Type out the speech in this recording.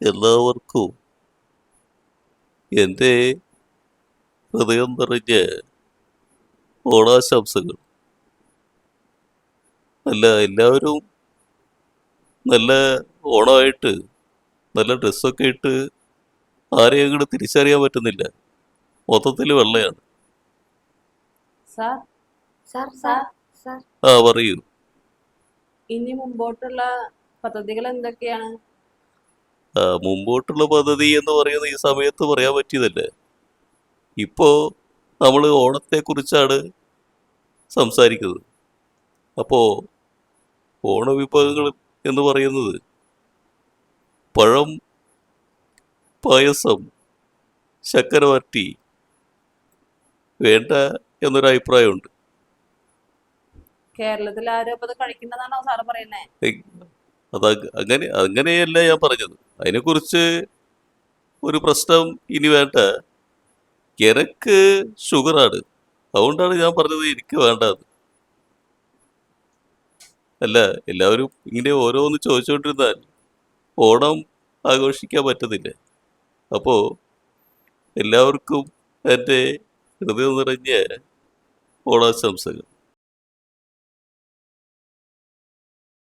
എല്ലാവർക്കും എന്റെ ഹൃദയം നിറഞ്ഞ ഓണാശംസകൾ. അല്ല എല്ലാവരും നല്ല ഓണമായിട്ട് നല്ല ഡ്രസ്സൊക്കെ ഇട്ട് ആരെയും അങ്ങോട്ട് തിരിച്ചറിയാൻ പറ്റുന്നില്ല. മൊത്തത്തിൽ വെള്ളയാണ്. Sir sir sir sir. ആ പറയൂ. ഇനി മുമ്പോട്ടുള്ള പദ്ധതികൾ എന്തൊക്കെയാണ് മുമ്പോട്ടുള്ള പദ്ധതി എന്ന് പറയുന്നത് ഈ സമയത്ത് പറയാൻ പറ്റിയതല്ലേ? ഇപ്പോൾ നമ്മൾ ഓണത്തെക്കുറിച്ചാണ് സംസാരിക്കുന്നത്. അപ്പോൾ ഓണവിഭവങ്ങൾ എന്ന് പറയുന്നത് പഴം പായസം ശർക്കര വരട്ടി വേണ്ട എന്നൊരു അഭിപ്രായമുണ്ട്. കേരളത്തിൽ ആരും അപ്പൊ അത് കഴിക്കുന്നതാണോ സാറ് പറയുന്നേ? ഏയ്, അത് അങ്ങനെ അങ്ങനെയല്ല ഞാൻ പറഞ്ഞത്. അതിനെക്കുറിച്ച് ഒരു പ്രശ്നം ഇനി വേണ്ട. എനക്ക് ഷുഗറാണ്. അതുകൊണ്ടാണ് ഞാൻ പറഞ്ഞത് എനിക്ക് വേണ്ടത് അല്ല എല്ലാവരും ഇങ്ങനെ ഓരോന്ന് ചോദിച്ചുകൊണ്ടിരുന്നാൽ ഓണം ആഘോഷിക്കാൻ പറ്റത്തില്ല അപ്പോൾ എല്ലാവർക്കും എന്റെ ഹൃദയം നിറഞ്ഞ ഓണാശംസകൾ.